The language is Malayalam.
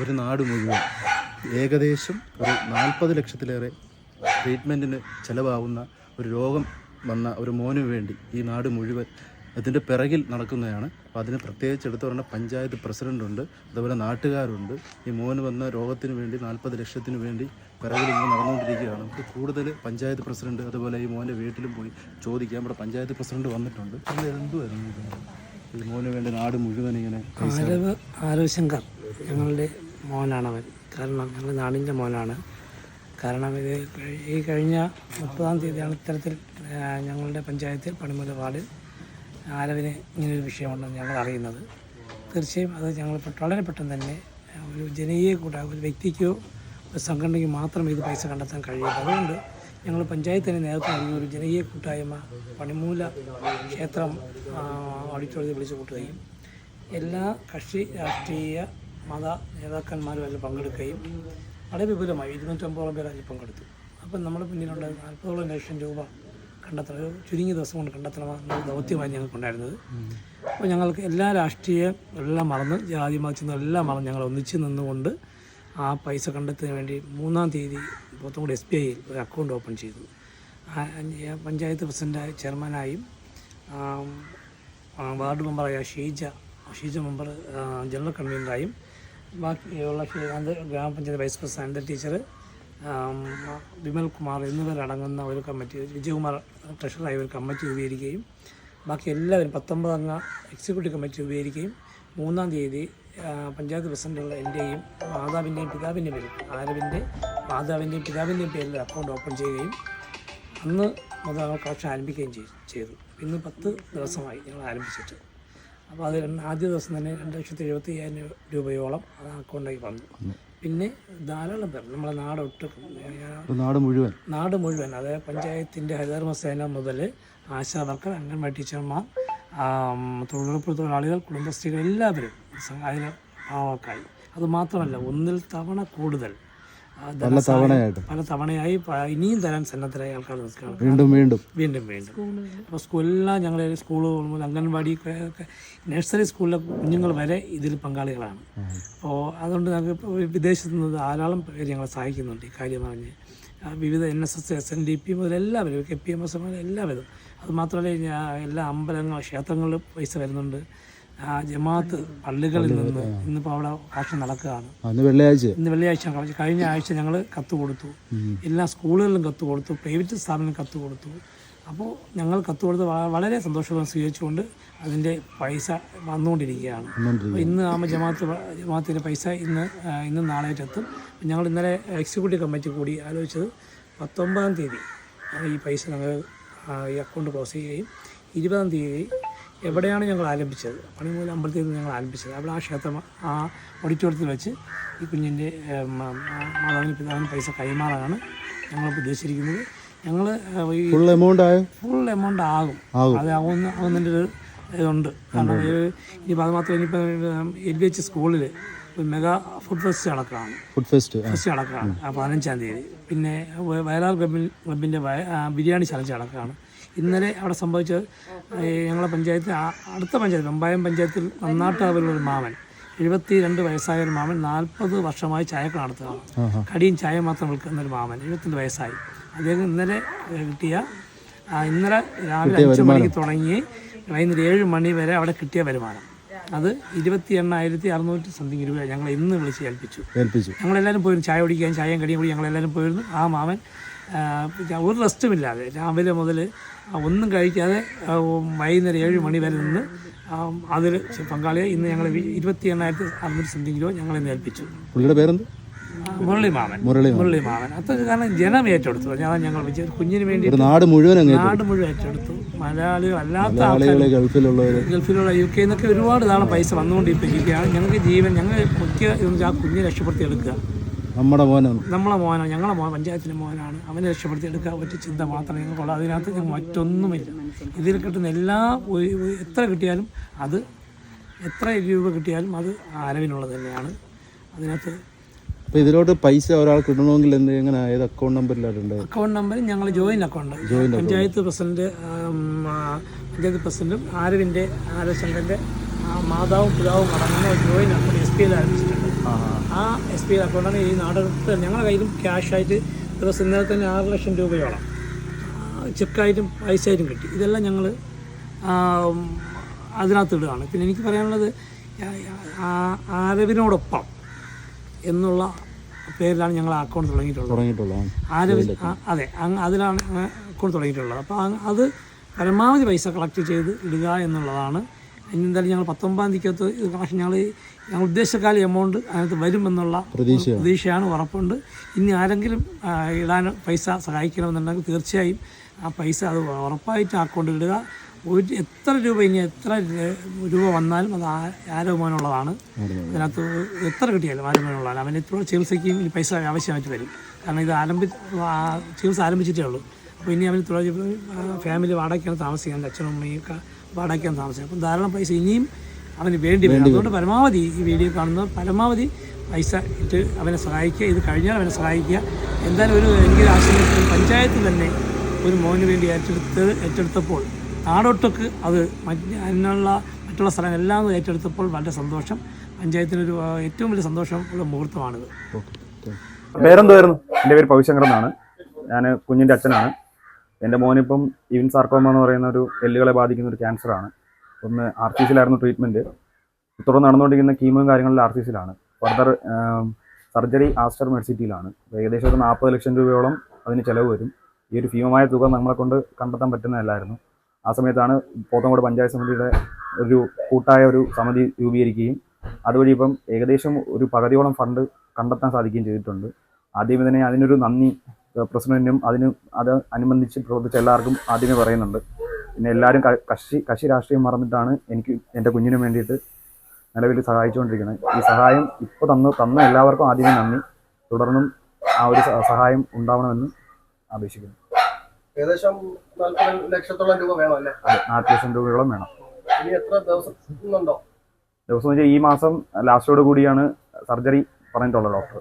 ഒരു നാട് മുഴുവൻ. ഏകദേശം ഒരു നാൽപ്പത് ലക്ഷത്തിലേറെ ട്രീറ്റ്മെന്റിന് ചിലവാകുന്ന ഒരു രോഗം വന്ന ഒരു മോനു വേണ്ടി ഈ നാട് മുഴുവൻ അതിന്റെ പിറകിൽ നടക്കുന്നതാണ്. അപ്പോൾ അതിന് പ്രത്യേകിച്ച് എടുത്തു പറഞ്ഞ പഞ്ചായത്ത് പ്രസിഡന്റുണ്ട് അതുപോലെ നാട്ടുകാരുണ്ട്. ഈ മോന് വന്ന രോഗത്തിന് വേണ്ടി നാൽപ്പത് ലക്ഷത്തിന് വേണ്ടി പിറകിൽ ഇങ്ങനെ നടന്നുകൊണ്ടിരിക്കുകയാണ്. നമുക്ക് കൂടുതൽ പഞ്ചായത്ത് പ്രസിഡന്റ് അതുപോലെ ഈ മോന്റെ വീട്ടിലും പോയി ചോദിക്കാം. ഇവിടെ പഞ്ചായത്ത് പ്രസിഡന്റ് വന്നിട്ടുണ്ട്. ഇത്? ഈ മോന് വേണ്ടി നാട് മുഴുവൻ ഇങ്ങനെ ആരോശങ്കർ ഞങ്ങളുടെ മോനാണ് അവൻ കാരണം ഞങ്ങളുടെ നാടിന്റെ മോനാണ്. കാരണം ഇത് ഈ കഴിഞ്ഞ മുപ്പതാം തീയതിയാണ് ഇത്തരത്തിൽ ഞങ്ങളുടെ പഞ്ചായത്തിൽ പണിമുല വാർഡിൽ ആരവിന് ഇങ്ങനൊരു വിഷയമുണ്ടെന്ന് ഞങ്ങൾ അറിയുന്നത്. തീർച്ചയായും അത് ഞങ്ങൾ വളരെ പെട്ടെന്ന് തന്നെ ഒരു ജനകീയ കൂട്ട ഒരു വ്യക്തിക്കോ ഒരു സംഘടനയ്ക്ക് മാത്രം ഇത് പൈസ കണ്ടെത്താൻ കഴിയും അതുകൊണ്ട് ഞങ്ങൾ പഞ്ചായത്തിന് നേതൃത്വം ഒരു ജനകീയ കൂട്ടായ്മ പണിമൂല ക്ഷേത്രം ഓഡിറ്റോറിയത്തിൽ വിളിച്ചു കൂട്ടുകയും എല്ലാ കക്ഷി രാഷ്ട്രീയ മത നേതാക്കന്മാരും എല്ലാം പങ്കെടുക്കുകയും വളരെ വിപുലമായി ഇരുന്നൂറ്റമ്പതോളം പേർ അതിൽ പങ്കെടുത്തു. അപ്പം നമ്മുടെ പിന്നിലുള്ള നാൽപ്പതോളം ലക്ഷം രൂപ കണ്ടെത്തണം ഒരു ചുരുങ്ങിയ ദിവസം കൊണ്ട് കണ്ടെത്തണമെന്ന ദൗത്യമായി ഞങ്ങൾക്കുണ്ടായിരുന്നത് അപ്പോൾ ഞങ്ങൾക്ക് എല്ലാ രാഷ്ട്രീയം എല്ലാം മറന്ന് ജാതി മതത്തിൽ എല്ലാം മറന്ന് ഞങ്ങൾ ഒന്നിച്ച് നിന്നുകൊണ്ട് ആ പൈസ കണ്ടെത്തുന്നതിന് വേണ്ടി മൂന്നാം തീയതി പോത്തങ്കോട് എസ് ബി ഐയിൽ ഒരു അക്കൗണ്ട് ഓപ്പൺ ചെയ്തു. പഞ്ചായത്ത് പ്രസിഡന്റായി ചെയർമാനായും വാർഡ് മെമ്പറായ ഷീജ ഷീജ മെമ്പർ ജനറൽ കൺവീനറായും ബാക്കിയുള്ള ഗ്രാമപഞ്ചായത്ത് vice president teacher Vimal Kumar എന്നിവരടങ്ങുന്ന ഒരു കമ്മിറ്റി വിജയകുമാർ ട്രഷറായി ഒരു കമ്മിറ്റി രൂപീകരിക്കുകയും ബാക്കി എല്ലാവരും പത്തൊമ്പതംഗ എക്സിക്യൂട്ടീവ് കമ്മിറ്റി രൂപീകരിക്കുകയും മൂന്നാം തീയതി പഞ്ചായത്ത് പ്രസിഡന്റുള്ള എന്റെയും മാതാവിന്റെയും പിതാവിന്റെയും പേരിൽ ആരവിന്റെ മാതാവിന്റെയും പിതാവിന്റെയും പേരിൽ അക്കൗണ്ട് ഓപ്പൺ ചെയ്യുകയും അന്ന് മുതൽ കളക്ഷൻ ആരംഭിക്കുകയും ചെയ്തു. ഇന്ന് പത്ത് ദിവസമായി ഞങ്ങൾ ആരംഭിച്ചിട്ട്. അപ്പോൾ അത് ആദ്യ ദിവസം തന്നെ രണ്ട് ലക്ഷത്തി എഴുപത്തി അയ്യായിരം രൂപയോളം അത് അക്കൗണ്ടിലേക്ക് വന്നു പിന്നെ ധാരാളം പേർ നമ്മളെ നാടൊട്ട് നാട് മുഴുവൻ. നാട് മുഴുവൻ അതായത് പഞ്ചായത്തിന്റെ ഹരിതകർമ്മസേന മുതൽ ആശാ വർക്കർ അംഗൻവാടി ടീച്ചർമാർ തൊഴിലുറപ്പ് തൊഴിലാളികൾ കുടുംബശ്രീകൾ എല്ലാവരും അതിന് അതിൽ അതുമാത്രമല്ല അത് മാത്രമല്ല ഒന്നിൽ തവണ കൂടുതൽ പല തവണയായിട്ട്. പല തവണയായി ഇനിയും തരാൻ സന്നദ്ധരായ ആൾക്കാർ വീണ്ടും വീണ്ടും. വീണ്ടും വീണ്ടും. അപ്പോൾ സ്കൂളിലെല്ലാം ഞങ്ങൾ സ്കൂൾ അംഗൻവാടി നഴ്സറി സ്കൂളിലെ കുഞ്ഞുങ്ങൾ വരെ ഇതിൽ പങ്കാളികളാണ്. അപ്പോൾ അതുകൊണ്ട് ഞങ്ങൾക്ക് വിദേശത്തു നിന്ന് ധാരാളം പേര് ഞങ്ങളെ സഹായിക്കുന്നുണ്ട് ഈ കാര്യം പറഞ്ഞ് വിവിധ N S S S N D P മുതൽ എല്ലാവരും കെ പി എം എസ് മുതൽ എല്ലാവരും അതുമാത്രമല്ല എല്ലാ അമ്പലങ്ങളും ക്ഷേത്രങ്ങളിലും പൈസ വരുന്നുണ്ട്. ആ, ജമാഅത്ത് പള്ളികളിൽ നിന്ന് ഇന്നിപ്പോൾ അവിടെ ആക്ഷൻ നടക്കുകയാണ്. അന്ന് വെള്ളിയാഴ്ച. ഇന്ന് വെള്ളിയാഴ്ച കഴിഞ്ഞ ആഴ്ച ഞങ്ങൾ കത്ത് കൊടുത്തു. എല്ലാ സ്കൂളുകളിലും കത്ത് കൊടുത്തു. പ്രൈവറ്റ് സ്ഥാപനം കത്ത് കൊടുത്തു. അപ്പോൾ ഞങ്ങൾ കത്ത് കൊടുത്ത് വളരെ സന്തോഷപൂർവം സ്വീകരിച്ചുകൊണ്ട് അതിന്റെ പൈസ വന്നുകൊണ്ടിരിക്കുകയാണ്. അപ്പോൾ ഇന്ന് ആകുമ്പോൾ ജമാഅത്ത് ജമാഅത്തിന്റെ പൈസ ഇന്ന് ഇന്ന് നാളെയായിട്ടെത്തും. ഞങ്ങൾ ഇന്നലെ എക്സിക്യൂട്ടീവ് കമ്മിറ്റി കൂടി ആലോചിച്ചത് പത്തൊമ്പതാം തീയതി ഈ പൈസ ഞങ്ങൾ ഈ അക്കൗണ്ട് ക്ലോസ് ചെയ്യുകയും ഇരുപതാം തീയതി എവിടെയാണ് ഞങ്ങൾ ആലപിച്ചത്? പണിമൂല അമ്പലത്തിൽ നിന്ന് ഞങ്ങൾ ആരംഭിച്ചത് അവിടെ ആ ക്ഷേത്രം ആ ഓഡിറ്റോറിയത്തിൽ വെച്ച് ഈ കുഞ്ഞിന്റെ മാതാവിന് പിതാവിന് പൈസ കൈമാറാനാണ് ഞങ്ങൾ ഉദ്ദേശിച്ചിരിക്കുന്നത്. ഞങ്ങൾ ഈ ഫുൾ എമൗണ്ട് ആയോ? ഫുൾ എമൗണ്ട് ആകും. അത് ആകുന്ന ആകുന്നതിന്റെ ഒരു ഇതുണ്ട്. കാരണം ഇനിയിപ്പോൾ അത് മാത്രമല്ല ഇനിയിപ്പോൾ എൽ ബി എച്ച് സ്കൂളിൽ ഒരു മെഗാ ഫുഡ് ഫെസ്റ്റ് നടക്കുകയാണ്. ഫുഡ് ഫെസ്റ്റ് ഫെസ്റ്റ് നടക്കുകയാണ്. പതിനഞ്ചാം തീയതി. പിന്നെ വയലാർ ക്ലബിൽ ക്ലബിന്റെ ബിരിയാണി ചലഞ്ച് നടക്കുകയാണ്. ഇന്നലെ അവിടെ സംഭവിച്ചത് ഞങ്ങളുടെ ഞങ്ങളെ പഞ്ചായത്ത് അടുത്ത പഞ്ചായത്ത് വെമ്പായം പഞ്ചായത്തിൽ നന്നാട്ടാവിലുള്ള മാമൻ എഴുപത്തി രണ്ട് വയസ്സായ ഒരു മാമൻ നാൽപ്പത് വർഷമായി ചായക്ക് നടത്തുകയാണ്. കടിയും ചായ മാത്രം വിൽക്കുന്ന ഒരു മാമൻ എഴുപത്തിരണ്ട് വയസ്സായി. അദ്ദേഹം ഇന്നലെ കിട്ടിയ ഇന്നലെ രാവിലെ അഞ്ച് മണിക്ക് തുടങ്ങി വൈകുന്നേരം ഏഴ് മണി വരെ അവിടെ കിട്ടിയ വരുമാനം. അത് ഇരുപത്തി എണ്ണായിരത്തി അറുന്നൂറ്റി സംതിങ് രൂപ ഞങ്ങൾ ഇന്ന് വിളിച്ച് ഏൽപ്പിച്ചു. ഏൽപ്പിച്ചു. ഞങ്ങളെല്ലാവരും പോയിരുന്നു ചായ കുടിക്കാൻ ചായയും കടിയും കൂടി ഞങ്ങളെല്ലാവരും പോയിരുന്നു. ആ മാമൻ ഒരു റെസ്റ്റുമില്ലാതെ രാവിലെ മുതൽ ഒന്നും കഴിക്കാതെ വൈകുന്നേരം ഏഴ് മണി വരെ നിന്ന് അതിൽ പങ്കാളിയെ ഇന്ന് ഞങ്ങൾ ഇരുപത്തി എണ്ണായിരത്തി അറുന്നൂറ് സംതിങ് രൂപ ഞങ്ങളെ ഏൽപ്പിച്ചു. പുള്ളിയുടെ പേരെന്ത്? മുരളി മാമൻ മുരളി മാമൻ അത് കാരണം ജനം ഏറ്റെടുത്തു. ഞാൻ ഞങ്ങൾ കുഞ്ഞിന് വേണ്ടി നാട് മുഴുവൻ നാട് മുഴുവൻ ഏറ്റെടുത്തു. മലയാളികൾ അല്ലാത്ത ഗൾഫിലുള്ളവർ ഗൾഫിലുള്ള യു കെ നിന്നൊക്കെ ഒരുപാട് നാളെ പൈസ വന്നുകൊണ്ടിരിക്കുകയാണ്. ഞങ്ങൾക്ക് ജീവൻ ഞങ്ങൾ മുഖ്യ ആ കുഞ്ഞിനെ രക്ഷപ്പെടുത്തി എടുക്കുക. നമ്മുടെ മോനാണ് നമ്മളെ മോനാണ് ഞങ്ങളെ മോൻ പഞ്ചായത്തിന്റെ മോനാണ്. അവനെ രക്ഷപ്പെടുത്തി പറ്റിയ ചിന്ത മാത്രമേ ഞങ്ങൾക്കുള്ളൂ അതിനകത്ത് ഞങ്ങൾ മറ്റൊന്നുമില്ല. ഇതിൽ കിട്ടുന്ന എല്ലാ എത്ര കിട്ടിയാലും അത് എത്ര രൂപ കിട്ടിയാലും അത് ആരവിനുള്ളത് തന്നെയാണ്. അതിനകത്ത് അപ്പോൾ ഇതിലോട്ട് പൈസ ഒരാൾ കിട്ടണമെങ്കിൽ എന്ത് എങ്ങനെ? ഏത് അക്കൗണ്ട് നമ്പറിലായിട്ടുണ്ട് അക്കൗണ്ട് നമ്പർ ഞങ്ങൾ joint account panchayat president panchayat പ്രസിഡന്റും ആരവിന്റെ ആരവശങ്കറിന്റെ മാതാവും പിതാവും അടങ്ങുന്ന join joint account S P ആരംഭിച്ചിട്ടുണ്ട്. ആ എസ് ബി ഐ അക്കൗണ്ടാണ് ഈ നാടകത്തിൽ ഞങ്ങളുടെ കയ്യിലും ക്യാഷായിട്ട് ദിവസം ഇന്നലെ തന്നെ ആറ് ലക്ഷം രൂപയോളം. ചെക്കായിട്ടും പൈസ ആയിട്ടും കിട്ടി. ഇതെല്ലാം ഞങ്ങൾ അതിനകത്ത് ഇടുകയാണ് പിന്നെ എനിക്ക് പറയാനുള്ളത് ആരവിനോടൊപ്പം എന്നുള്ള പേരിലാണ് ഞങ്ങൾ അക്കൗണ്ട് തുടങ്ങിയിട്ടുള്ളത്. ആരവി അതെ അതിലാണ് അക്കൗണ്ട് തുടങ്ങിയിട്ടുള്ളത്. അപ്പോൾ അത് പരമാവധി പൈസ കളക്ട് ചെയ്ത് ഇടുക എന്നുള്ളതാണ് ഇനി എന്തായാലും ഞങ്ങൾ പത്തൊമ്പതാം തീയതിക്കകത്ത് ഇത് കളക്ഷൻ ഞങ്ങൾ ഞങ്ങൾ ഉദ്ദേശിച്ചക്കാല എമൗണ്ട് അതിനകത്ത് വരുമെന്നുള്ള പ്രതീക്ഷയാണ്. ഉറപ്പുണ്ട്. ഇനി ആരെങ്കിലും ഇടാൻ പൈസ സഹായിക്കണമെന്നുണ്ടെങ്കിൽ തീർച്ചയായും ആ പൈസ അത് ഉറപ്പായിട്ട് അക്കൗണ്ടിൽ ഇടുക. ഒരു എത്ര രൂപ ഇനി എത്ര രൂപ വന്നാലും അത് ആരോഗ്യമാനുള്ളതാണ് അതിനകത്ത് എത്ര കിട്ടിയാലും ആരോഗ്യമാനുള്ളതാണ് അവന് ഇത്ര ചികിത്സയ്ക്കും ഇനി പൈസ ആവശ്യമായിട്ട് വരും. കാരണം ഇത് ആരംഭി ചികിത്സ ആരംഭിച്ചിട്ടേ ഉള്ളൂ. അപ്പോൾ ഇനി അവന് തുടർ ഫാമിലി വാടകയ്ക്കാണ് താമസിക്കുന്നത്. അച്ഛനും അമ്മയും ഒക്കെ വാടകയ്ക്കാണ് താമസിക്കും അപ്പം ധാരാളം പൈസ ഇനിയും അവന് വേണ്ടി വരും. അതുകൊണ്ട് പരമാവധി ഈ വീഡിയോ കാണുന്ന പരമാവധി പൈസ ഇട്ട് അവനെ സഹായിക്കുക. ഇത് കഴിഞ്ഞാൽ അവനെ സഹായിക്കുക. എന്തായാലും ഒരു എനിക്ക് ആശയം പഞ്ചായത്ത് തന്നെ ഒരു മോന് വേണ്ടി ഏറ്റെടുത്ത് ഏറ്റെടുത്തപ്പോൾ നാടൊട്ടക്ക് അത് മറ്റ് അതിനുള്ള മറ്റുള്ള സ്ഥലങ്ങളെല്ലാം എല്ലാം ഏറ്റെടുത്തപ്പോൾ വളരെ സന്തോഷം. പഞ്ചായത്തിനൊരു ഏറ്റവും വലിയ സന്തോഷമുള്ള മുഹൂർത്തമാണിത്. പേരെന്തായിരുന്നു? എന്റെ പേര് പവിശങ്കർ എന്നാണ്. ഞാൻ കുഞ്ഞിന്റെ അച്ഛനാണ്. എന്റെ മോനിപ്പം ഇവൻ സാർക്കോമ എന്ന് പറയുന്ന ഒരു എല്ലുകളെ ബാധിക്കുന്ന ഒരു ക്യാൻസറാണ് ഒന്ന് ആർ സി സിയിലായിരുന്നു ട്രീറ്റ്മെന്റ് തുടർന്ന് നടന്നുകൊണ്ടിരിക്കുന്ന കീമോയും കാര്യങ്ങളിൽ ആർ സി സിയിലാണ്. ഫർദർ സർജറി ആസ്റ്റർ മെഡിസിറ്റിയിലാണ് ഏകദേശം ഒരു നാൽപ്പത് ലക്ഷം രൂപയോളം അതിന് ചിലവ് വരും. ഈ ഒരു ഭീമമായ തുക നമ്മളെ കൊണ്ട് കണ്ടെത്താൻ പറ്റുന്നതല്ലായിരുന്നു. ആ സമയത്താണ് പോത്തങ്കോട് പഞ്ചായത്ത് സമിതിയുടെ ഒരു കൂട്ടായ ഒരു സമിതി രൂപീകരിക്കുകയും അതുവഴി ഇപ്പം ഏകദേശം ഒരു പകുതിയോളം ഫണ്ട് കണ്ടെത്താൻ സാധിക്കുകയും ചെയ്തിട്ടുണ്ട്. ആദ്യമേ തന്നെ അതിനൊരു നന്ദി പ്രസിഡന്റിനും അതിന് അത് അനുബന്ധിച്ച് പ്രവർത്തിച്ച എല്ലാവർക്കും ആദ്യമേ പറയുന്നുണ്ട്. പിന്നെ എല്ലാവരും കശി കശി കക്ഷി രാഷ്ട്രീയം മറന്നിട്ടാണ് എനിക്ക് എന്റെ കുഞ്ഞിനും വേണ്ടിയിട്ട് നിലവിൽ സഹായിച്ചുകൊണ്ടിരിക്കുന്നത്. ഈ സഹായം ഇപ്പോൾ തന്നു തന്ന എല്ലാവർക്കും ആദ്യമേ നന്ദി. തുടർന്നും ആ ഒരു സഹായം ഉണ്ടാവണമെന്ന് അപേക്ഷിക്കുന്നു. ഏകദേശം ലക്ഷത്തോളം രൂപ വേണം അല്ലേ? അത് നാല് ലക്ഷം രൂപയോളം വേണം. ഇനി എത്ര ദിവസം ദിവസം ഈ മാസം ലാസ്റ്റോട് കൂടിയാണ് സർജറി പറഞ്ഞിട്ടുള്ളത് ഡോക്ടർ.